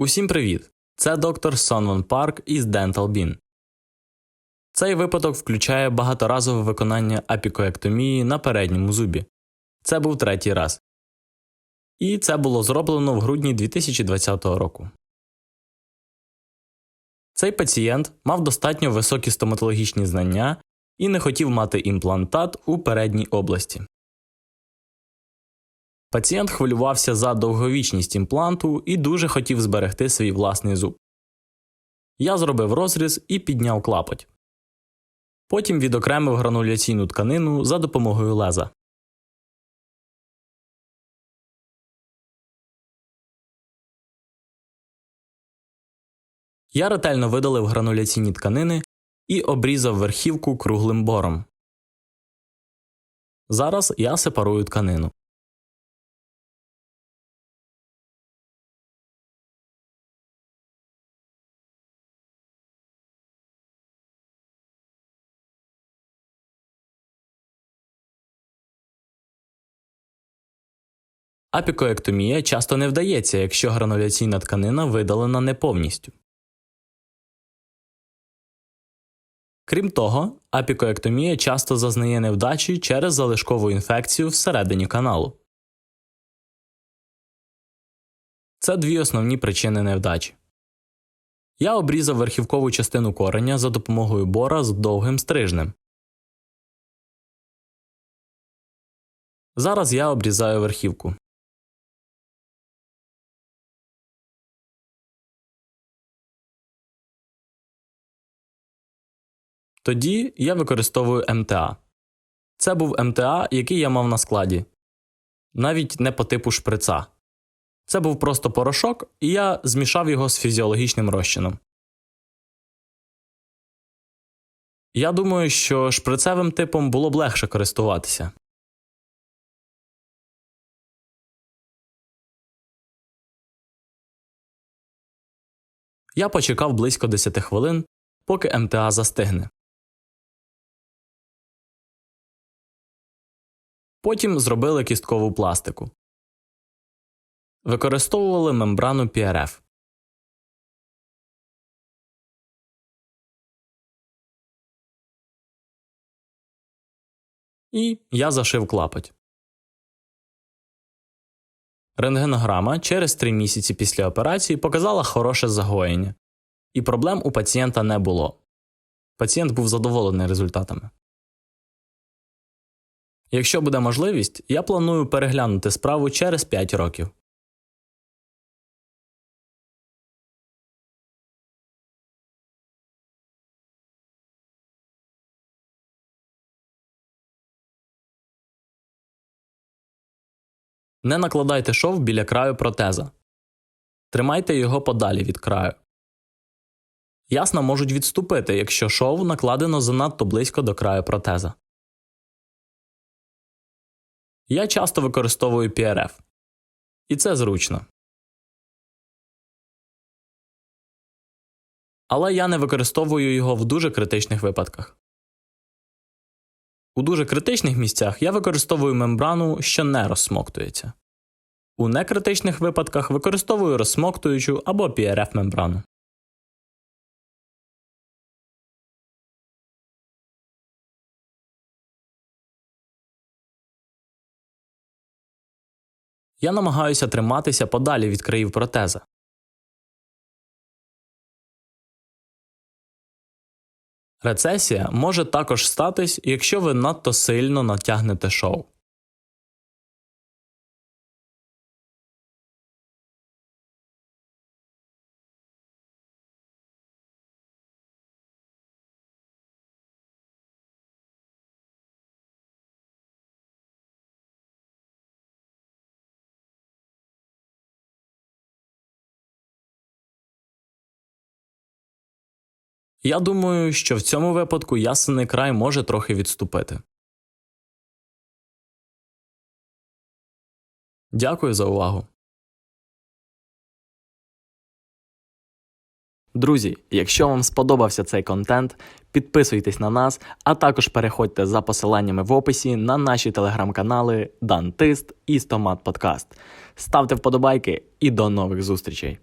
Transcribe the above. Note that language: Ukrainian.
Усім привіт! Це доктор Сонвон Парк із Dental Bean. Цей випадок включає багаторазове виконання апікоектомії на передньому зубі. Це був третій раз. І це було зроблено в грудні 2020 року. Цей пацієнт мав достатньо високі стоматологічні знання і не хотів мати імплантат у передній області. Пацієнт хвилювався за довговічність імпланту і дуже хотів зберегти свій власний зуб. Я зробив розріз і підняв клапоть. Потім відокремив грануляційну тканину за допомогою леза. Я ретельно видалив грануляційні тканини і обрізав верхівку круглим бором. Зараз я сепарую тканину. Апікоектомія часто не вдається, якщо грануляційна тканина видалена не повністю. Крім того, апікоектомія часто зазнає невдачі через залишкову інфекцію всередині каналу. Це дві основні причини невдачі. Я обрізав верхівкову частину кореня за допомогою бора з довгим стрижнем. Зараз я обрізаю верхівку. Тоді я використовую МТА. Це був МТА, який я мав на складі. Навіть не по типу шприца. Це був просто порошок, і я змішав його з фізіологічним розчином. Я думаю, що шприцевим типом було б легше користуватися. Я почекав близько 10 хвилин, поки МТА застигне. Потім зробили кісткову пластику. Використовували мембрану PRF. І я зашив клапоть. Рентгенограма через 3 місяці після операції показала хороше загоєння, і проблем у пацієнта не було. Пацієнт був задоволений результатами. Якщо буде можливість, я планую переглянути справу через 5 років. Не накладайте шов біля краю протеза. Тримайте його подалі від краю. Ясна можуть відступити, якщо шов накладено занадто близько до краю протеза. Я часто використовую PRF. І це зручно. Але я не використовую його в дуже критичних випадках. У дуже критичних місцях я використовую мембрану, що не розсмоктується. У некритичних випадках використовую розсмоктуючу або PRF мембрану. Я намагаюся триматися подалі від країв протеза. Рецесія може також статись, якщо ви надто сильно натягнете шов. Я думаю, що в цьому випадку ясений край може трохи відступити. Дякую за увагу. Друзі, якщо вам сподобався цей контент, підписуйтесь на нас, а також переходьте за посиланнями в описі на наші телеграм-канали Дантист і Стомат Подкаст. Ставте вподобайки і до нових зустрічей!